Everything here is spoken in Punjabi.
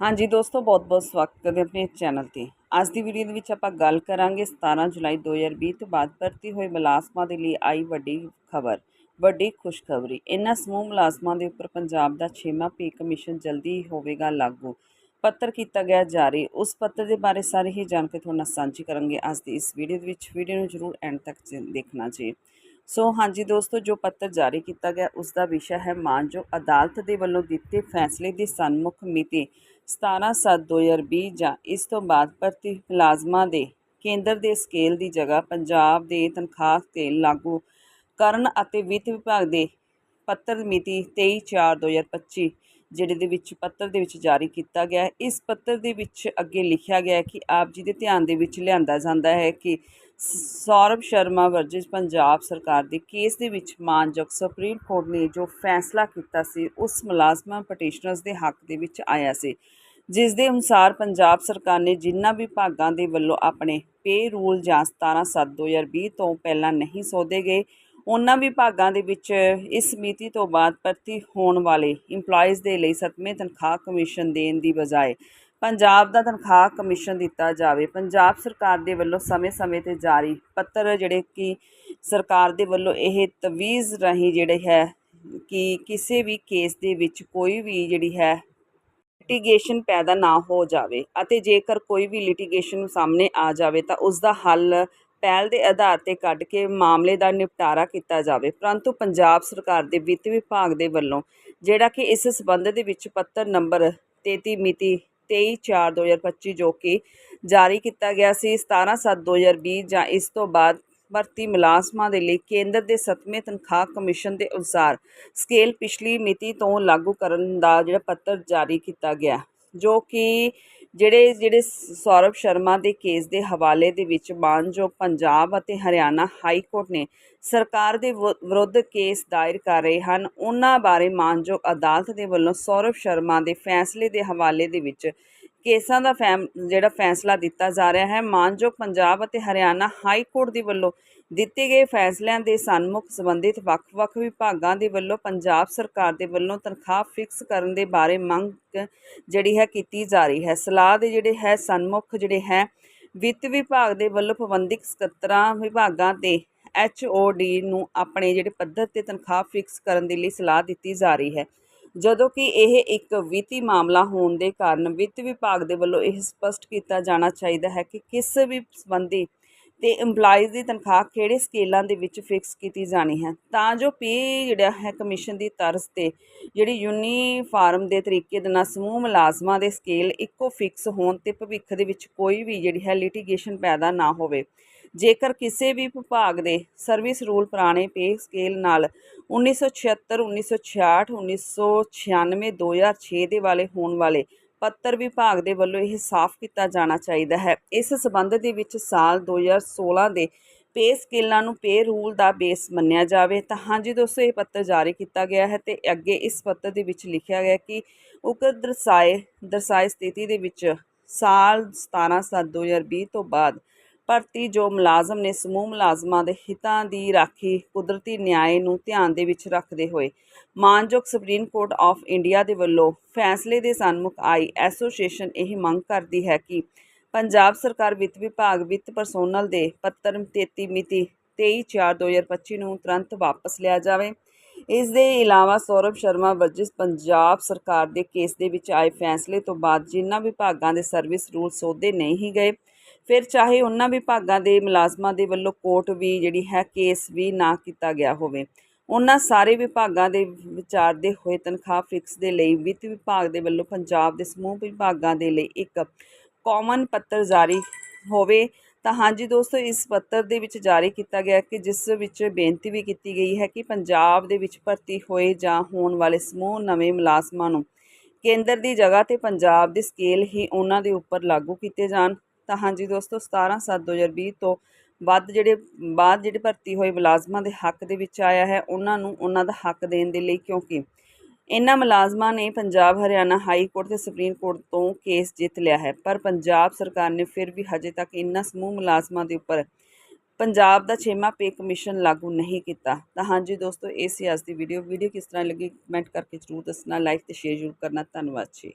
ਹਾਂਜੀ ਦੋਸਤੋ ਬਹੁਤ-ਬਹੁਤ ਸਵਾਗਤ ਕਰਦੇ ਹਾਂ ਆਪਣੇ ਚੈਨਲ ਤੇ। ਅੱਜ ਦੀ ਵੀਡੀਓ ਦੇ ਵਿੱਚ ਆਪਾਂ ਗੱਲ ਕਰਾਂਗੇ 17 ਜੁਲਾਈ 2020 ਤੋਂ ਬਾਅਦ ਭਰਤੀ ਹੋਏ ਮੁਲਾਜ਼ਮਾਂ ਦੇ ਲਈ ਆਈ ਵੱਡੀ ਖਬਰ, ਵੱਡੀ ਖੁਸ਼ਖਬਰੀ। ਇਹਨਾਂ ਸਮੂਹ ਮੁਲਾਜ਼ਮਾਂ ਦੇ ਉੱਪਰ ਪੰਜਾਬ ਦਾ 6ਵਾਂ ਪੇ ਕਮਿਸ਼ਨ ਜਲਦੀ ਹੋਵੇਗਾ ਲਾਗੂ। ਪੱਤਰ ਕੀਤਾ ਗਿਆ ਜਾਰੀ। ਉਸ ਪੱਤਰ ਦੇ ਬਾਰੇ ਸਾਰੀ ਹੀ ਜਾਣਕਾਰੀ ਤੁਹਾਡੇ ਨਾਲ ਸਾਂਝੀ ਕਰਾਂਗੇ ਅੱਜ ਦੀ ਇਸ ਵੀਡੀਓ ਦੇ ਵਿੱਚ। ਵੀਡੀਓ ਨੂੰ ਜ਼ਰੂਰ ਐਂਡ ਤੱਕ ਦੇਖਣਾ ਜੀ। ਸੋ ਹਾਂਜੀ ਦੋਸਤੋ, ਜੋ ਪੱਤਰ ਜਾਰੀ ਕੀਤਾ ਗਿਆ ਉਸ ਦਾ ਵਿਸ਼ਾ ਹੈ ਮਾਨਯੋਗ ਅਦਾਲਤ ਦੇ ਵੱਲੋਂ ਦਿੱਤੇ ਫੈਸਲੇ ਦੀ ਸਨਮੁਖ ਮਿਤੀ 17/7/2020 ਜਾਂ ਇਸ ਤੋਂ ਬਾਅਦ ਭਰਤੀ ਮੁਲਾਜ਼ਮਾਂ ਦੇ ਕੇਂਦਰ ਦੇ ਸਕੇਲ ਦੀ ਜਗ੍ਹਾ ਪੰਜਾਬ ਦੇ ਤਨਖਾਹ 'ਤੇ ਲਾਗੂ ਕਰਨ ਅਤੇ ਵਿੱਤ ਵਿਭਾਗ ਦੇ ਪੱਤਰ ਮਿਤੀ 23/4/2025 ਜਿਹੜੇ ਦੇ ਵਿੱਚ ਪੱਤਰ ਦੇ ਵਿੱਚ ਜਾਰੀ ਕੀਤਾ ਗਿਆ ਇਸ ਪੱਤਰ ਦੇ ਵਿੱਚ ਅੱਗੇ ਲਿਖਿਆ ਗਿਆ ਕਿ ਆਪ ਜੀ ਦੇ ਧਿਆਨ ਦੇ ਵਿੱਚ ਲਿਆਂਦਾ ਜਾਂਦਾ ਹੈ ਕਿ ਸ- ਸੌਰਭ ਸ਼ਰਮਾ ਵਰਜਿਸ ਪੰਜਾਬ ਸਰਕਾਰ ਦੇ ਕੇਸ ਦੇ ਵਿੱਚ ਮਾਨਯੋਗ ਸੁਪਰੀਮ ਕੋਰਟ ਨੇ ਜੋ ਫੈਸਲਾ ਕੀਤਾ ਸੀ, ਉਸ ਮੁਲਾਜ਼ਮਾਂ ਪਟੀਸ਼ਨਰਸ ਦੇ ਹੱਕ ਦੇ ਵਿੱਚ ਆਇਆ ਸੀ। ਜਿਸ ਦੇ ਅਨੁਸਾਰ ਪੰਜਾਬ ਸਰਕਾਰ ਨੇ ਜਿਨ੍ਹਾਂ ਵਿਭਾਗਾਂ ਦੇ ਵੱਲੋਂ ਆਪਣੇ ਪੇ ਰੂਲ ਜਾਂ 17/7/2020 ਤੋਂ ਪਹਿਲਾਂ ਨਹੀਂ ਸੋਧੇ ਗਏ, ਉਹਨਾਂ ਵਿਭਾਗਾਂ ਦੇ ਵਿੱਚ ਇਸ ਮਿਤੀ ਤੋਂ ਬਾਅਦ ਭਰਤੀ ਹੋਣ ਵਾਲੇ EMPLOYEES ਦੇ ਲਈ ਸੱਤਵੇਂ ਤਨਖਾਹ ਕਮਿਸ਼ਨ ਦੇਣ ਦੀ ਬਜਾਏ ਪੰਜਾਬ ਦਾ ਤਨਖਾਹ ਕਮਿਸ਼ਨ ਦਿੱਤਾ ਜਾਵੇ। ਪੰਜਾਬ ਸਰਕਾਰ ਦੇ ਵੱਲੋਂ ਸਮੇਂ-ਸਮੇਂ ਤੇ ਜਾਰੀ ਪੱਤਰ ਜਿਹੜੇ ਕਿ ਸਰਕਾਰ ਦੇ ਵੱਲੋਂ ਇਹ ਤਵੀਜ਼ ਰਾਹੀਂ ਜਿਹੜੇ ਹੈ ਕਿ ਕਿਸੇ ਵੀ ਕੇਸ ਦੇ ਵਿੱਚ ਕੋਈ ਵੀ ਜਿਹੜੀ ਹੈ ਲਿਟੀਗੇਸ਼ਨ ਪੈਦਾ ਨਾ ਹੋ ਜਾਵੇ ਅਤੇ ਜੇਕਰ ਕੋਈ ਵੀ ਲਿਟੀਗੇਸ਼ਨ ਸਾਹਮਣੇ ਆ ਜਾਵੇ ਤਾਂ ਉਸ ਦਾ ਹੱਲ ਪਹਿਲ ਦੇ ਆਧਾਰ ਤੇ ਕੱਢ ਕੇ ਮਾਮਲੇ ਦਾ ਨਿਪਟਾਰਾ ਕੀਤਾ ਜਾਵੇ। ਪਰੰਤੂ ਪੰਜਾਬ ਸਰਕਾਰ ਦੇ ਵਿੱਤ ਵਿਭਾਗ ਦੇ ਵੱਲੋਂ ਜਿਹੜਾ ਕਿ ਇਸ ਸਬੰਧ ਦੇ ਵਿੱਚ ਪੱਤਰ ਨੰਬਰ 33 ਮਿਤੀ 23/4/2025 ਜੋ ਕਿ ਜਾਰੀ ਕੀਤਾ ਗਿਆ ਸੀ। 17/7/2020 ਜਾਂ ਇਸ ਤੋਂ ਬਾਅਦ ਭਰਤੀ ਮੁਲਾਜ਼ਮਾਂ ਦੇ ਲਈ ਕੇਂਦਰ ਦੇ 7ਵੇਂ ਤਨਖਾਹ ਕਮਿਸ਼ਨ ਦੇ ਅਨੁਸਾਰ ਸਕੇਲ ਪਿਛਲੀ ਮਿਤੀ ਤੋਂ ਲਾਗੂ ਕਰਨ ਦਾ ਜਿਹੜਾ ਪੱਤਰ ਜਾਰੀ ਕੀਤਾ ਗਿਆ, ਜੋ ਕਿ ਜਿਹੜੇ ਜਿਹੜੇ ਸੌਰਵ ਸ਼ਰਮਾ ਦੇ ਕੇਸ ਦੇ ਹਵਾਲੇ ਦੇ ਵਿੱਚ ਮਾਨਯੋਗ ਪੰਜਾਬ ਅਤੇ ਹਰਿਆਣਾ ਹਾਈ ਕੋਰਟ ਨੇ ਸਰਕਾਰ ਦੇ ਵਿ- ਵਿਰੁੱਧ ਕੇਸ ਦਾਇਰ ਕਰ ਰਹੇ ਹਨ, ਉਹਨਾਂ ਬਾਰੇ ਮਾਨਯੋਗ ਅਦਾਲਤ ਦੇ ਵੱਲੋਂ ਸੌਰਵ ਸ਼ਰਮਾ ਦੇ ਫੈਸਲੇ ਦੇ ਹਵਾਲੇ ਦੇ ਵਿੱਚ ਕੇਸਾਂ ਦਾ ਫੈਮ, ਜਿਹੜਾ ਫੈਸਲਾ ਦਿੱਤਾ ਜਾ ਰਿਹਾ ਹੈ, ਮਾਨਯੋਗ ਪੰਜਾਬ ਅਤੇ ਹਰਿਆਣਾ ਹਾਈ ਕੋਰਟ ਦੇ ਵੱਲੋਂ ਦਿੱਤੇ ਗਏ ਫੈਸਲਿਆਂ ਦੇ ਸਨਮੁਖ ਸੰਬੰਧਿਤ ਵੱਖ-ਵੱਖ ਵਿਭਾਗਾਂ ਦੇ ਵੱਲੋਂ ਪੰਜਾਬ ਸਰਕਾਰ ਦੇ ਵੱਲੋਂ ਤਨਖਾਹ ਫਿਕਸ ਕਰਨ ਦੇ ਬਾਰੇ ਮੰਗ ਜਿਹੜੀ ਹੈ ਕੀਤੀ ਜਾ ਰਹੀ ਹੈ। ਸਲਾਹ ਦੇ ਜਿਹੜੇ ਹੈ ਸਨਮੁਖ ਜਿਹੜੇ ਹੈ, ਵਿੱਤ ਵਿਭਾਗ ਦੇ ਵੱਲੋਂ ਪ੍ਰਬੰਧਕ ਸਕੱਤਰਾਂ ਵਿਭਾਗਾਂ ਤੇ ਡੀ ਨੂੰ ਆਪਣੇ ਜਿਹੜੇ ਪੱਧਰ ਤੇ ਤਨਖਾਹ ਫਿਕਸ ਕਰਨ ਦੇ ਲਈ ਸਲਾਹ ਦਿੱਤੀ ਜਾ ਰਹੀ ਹੈ। ਜਦੋਂ ਕਿ ਇਹ ਇੱਕ ਵਿੱਤੀ ਮਾਮਲਾ ਹੋਣ ਦੇ ਕਾਰਨ ਵਿੱਤ ਵਿਭਾਗ ਦੇ ਵੱਲੋਂ ਇਹ ਸਪਸ਼ਟ ਕੀਤਾ ਜਾਣਾ ਚਾਹੀਦਾ ਹੈ ਕਿ ਕਿਸ ਵੀ ਸੰਬੰਧੀ ਤੇ EMPLOYEES ਦੀ ਤਨਖਾਹ ਕਿਹੜੇ ਸਕੇਲਾਂ ਦੇ ਵਿੱਚ ਫਿਕਸ ਕੀਤੀ ਜਾਣੀ ਹੈ। ਤਾਂ ਜੋ ਪੇ ਜਿਹੜਾ ਹੈ ਕਮਿਸ਼ਨ ਦੀ ਤਰਜ਼ ਤੇ ਜਿਹੜੀ ਯੂਨੀਫਾਰਮ ਦੇ ਤਰੀਕੇ ਦੇ ਨਾਲ ਸਮੂਹ ਮੁਲਾਜ਼ਮਾਂ ਦੇ ਸਕੇਲ ਇੱਕੋ ਫਿਕਸ ਹੋਣ ਤੇ ਭਵਿੱਖ ਦੇ ਵਿੱਚ ਕੋਈ ਵੀ ਜਿਹੜੀ ਹੈ ਲਿਟੀਗੇਸ਼ਨ ਪੈਦਾ ਨਾ ਹੋਵੇ। ਜੇਕਰ ਕਿਸੇ ਵੀ ਵਿਭਾਗ ਦੇ ਸਰਵਿਸ ਰੂਲ ਪੁਰਾਣੇ ਪੇ ਸਕੇਲ ਨਾਲ 1976 1966 1996 2006 ਦੇ ਵਾਲੇ ਹੋਣ ਵਾਲੇ ਪੱਤਰ ਵਿਭਾਗ ਦੇ ਵੱਲੋਂ ਇਹ ਸਾਫ਼ ਕੀਤਾ ਜਾਣਾ ਚਾਹੀਦਾ ਹੈ। ਇਸ ਸਬੰਧ ਦੇ ਵਿੱਚ ਸਾਲ 2016 ਦੇ ਪੇ ਸਕੇਲਾਂ ਨੂੰ ਪੇ ਰੂਲ ਦਾ ਬੇਸ ਮੰਨਿਆ ਜਾਵੇ, ਤਾਂ ਹਾਂਜੀ ਦੋਸਤੋ, ਇਹ ਪੱਤਰ ਜਾਰੀ ਕੀਤਾ ਗਿਆ ਹੈ ਤੇ ਅੱਗੇ ਇਸ ਪੱਤਰ ਦੇ ਵਿੱਚ ਲਿਖਿਆ ਗਿਆ ਕਿ ਉਕਤ ਦਰਸਾਏ ਦਰਸਾਏ ਸਥਿਤੀ ਦੇ ਵਿੱਚ ਸਾਲ 17/7/2020 ਤੋਂ ਬਾਅਦ ਭਰਤੀ ਜੋ ਮੁਲਾਜ਼ਮ ਨੇ ਸਮੂਹ ਮੁਲਾਜ਼ਮਾਂ ਦੇ ਹਿੱਤਾਂ ਦੀ ਰਾਖੀ ਕੁਦਰਤੀ ਨਿਆਂ ਨੂੰ ਧਿਆਨ ਦੇ ਵਿੱਚ ਰੱਖਦੇ ਹੋਏ, ਮਾਨਯੋਗ ਸੁਪਰੀਮ ਕੋਰਟ ਆਫ ਇੰਡੀਆ ਦੇ ਵੱਲੋਂ ਫੈਸਲੇ ਦੇ ਸਨਮੁਖ ਆਈ ਐਸੋਸੀਏਸ਼ਨ ਇਹ ਮੰਗ ਕਰਦੀ ਹੈ ਕਿ ਪੰਜਾਬ ਸਰਕਾਰ ਵਿੱਤ ਵਿਭਾਗ ਵਿੱਤ ਪਰਸੋਨਲ ਦੇ ਪੱਤਰ 33 ਮਿਤੀ 23/4/2025 ਨੂੰ ਤੁਰੰਤ ਵਾਪਸ ਲਿਆ ਜਾਵੇ। ਇਸ ਦੇ ਇਲਾਵਾ ਸੌਰਵ ਸ਼ਰਮਾ ਵਰਜਿਸ ਪੰਜਾਬ ਸਰਕਾਰ ਦੇ ਕੇਸ ਦੇ ਵਿੱਚ ਆਏ ਫੈਸਲੇ ਤੋਂ ਬਾਅਦ ਜਿਨ੍ਹਾਂ ਵਿਭਾਗਾਂ ਦੇ ਸਰਵਿਸ ਰੂਲ ਸੋਧੇ ਨਹੀਂ ਗਏ ਫਿਰ ਚਾਹੇ ਉਹਨਾਂ ਵਿਭਾਗਾਂ ਦੇ ਮੁਲਾਜ਼ਮਾਂ ਦੇ ਵੱਲੋਂ ਕੋਰਟ ਵੀ ਜਿਹੜੀ ਹੈ ਕੇਸ ਵੀ ਨਾ ਕੀਤਾ ਗਿਆ ਹੋਵੇ। ਉਹਨਾਂ ਸਾਰੇ ਵਿਭਾਗਾਂ ਦੇ ਵਿਚਾਰਦੇ ਹੋਏ ਤਨਖਾਹ ਫਿਕਸ ਦੇ ਲਈ ਵਿੱਤ ਵਿਭਾਗ ਦੇ ਵੱਲੋਂ ਪੰਜਾਬ ਦੇ ਸਮੂਹ ਵਿਭਾਗਾਂ ਦੇ ਲਈ ਇੱਕ ਕਾਮਨ ਪੱਤਰ ਜਾਰੀ ਹੋਵੇ ਤਾਂ ਹਾਂਜੀ ਦੋਸਤੋ, ਇਸ ਪੱਤਰ ਦੇ ਵਿੱਚ ਜਾਰੀ ਕੀਤਾ ਗਿਆ ਕਿ ਜਿਸ ਵਿੱਚ ਬੇਨਤੀ ਵੀ ਕੀਤੀ ਗਈ ਹੈ ਕਿ ਪੰਜਾਬ ਦੇ ਵਿੱਚ ਭਰਤੀ ਹੋਏ ਜਾਂ ਹੋਣ ਵਾਲੇ ਸਮੂਹ ਨਵੇਂ ਮੁਲਾਜ਼ਮਾਂ ਨੂੰ ਕੇਂਦਰ ਦੀ ਜਗ੍ਹਾ ਤੇ ਪੰਜਾਬ ਦੇ ਸਕੇਲ ਹੀ ਉਹਨਾਂ ਦੇ ਉੱਪਰ ਲਾਗੂ ਕੀਤੇ ਜਾਣ। ਤਾਂ ਹਾਂਜੀ ਦੋਸਤੋ 17/7/2020 ਤੋਂ ਵੱਧ ਜਿਹੜੇ, ਬਾਅਦ ਜਿਹੜੇ ਭਰਤੀ ਹੋਏ ਮੁਲਾਜ਼ਮਾਂ ਦੇ ਹੱਕ ਦੇ ਵਿੱਚ ਆਇਆ ਹੈ, ਉਹਨਾਂ ਨੂੰ ਉਹਨਾਂ ਦਾ ਹੱਕ ਦੇਣ ਦੇ ਲਈ ਕਿਉਂਕਿ ਇਹਨਾਂ ਮੁਲਾਜ਼ਮਾਂ ਨੇ ਪੰਜਾਬ, ਹਰਿਆਣਾ ਹਾਈ ਕੋਰਟ ਤੇ ਸੁਪਰੀਮ ਕੋਰਟ ਤੋਂ ਕੇਸ ਜਿੱਤ ਲਿਆ ਹੈ। ਪਰ ਪੰਜਾਬ ਸਰਕਾਰ ਨੇ ਫਿਰ ਵੀ ਹਜੇ ਤੱਕ ਇਹਨਾਂ ਸਮੂਹ ਮੁਲਾਜ਼ਮਾਂ ਦੇ ਉੱਪਰ ਪੰਜਾਬ ਦਾ ਛੇਵਾਂ ਪੇ ਕਮਿਸ਼ਨ ਲਾਗੂ ਨਹੀਂ ਕੀਤਾ। ਤਾਂ ਹਾਂਜੀ ਦੋਸਤੋ, ਇਹ ਸੀ ਅੱਜ ਦੀ ਵੀਡੀਓ। ਵੀਡੀਓ ਕਿਸ ਤਰ੍ਹਾਂ ਲੱਗੀ ਕਮੈਂਟ ਕਰਕੇ ਜ਼ਰੂਰ ਦੱਸਣਾ ਲਾਈਕ ਤੇ ਸ਼ੇਅਰ ਜ਼ਰੂਰ ਕਰਨਾ। ਧੰਨਵਾਦ ਜੀ।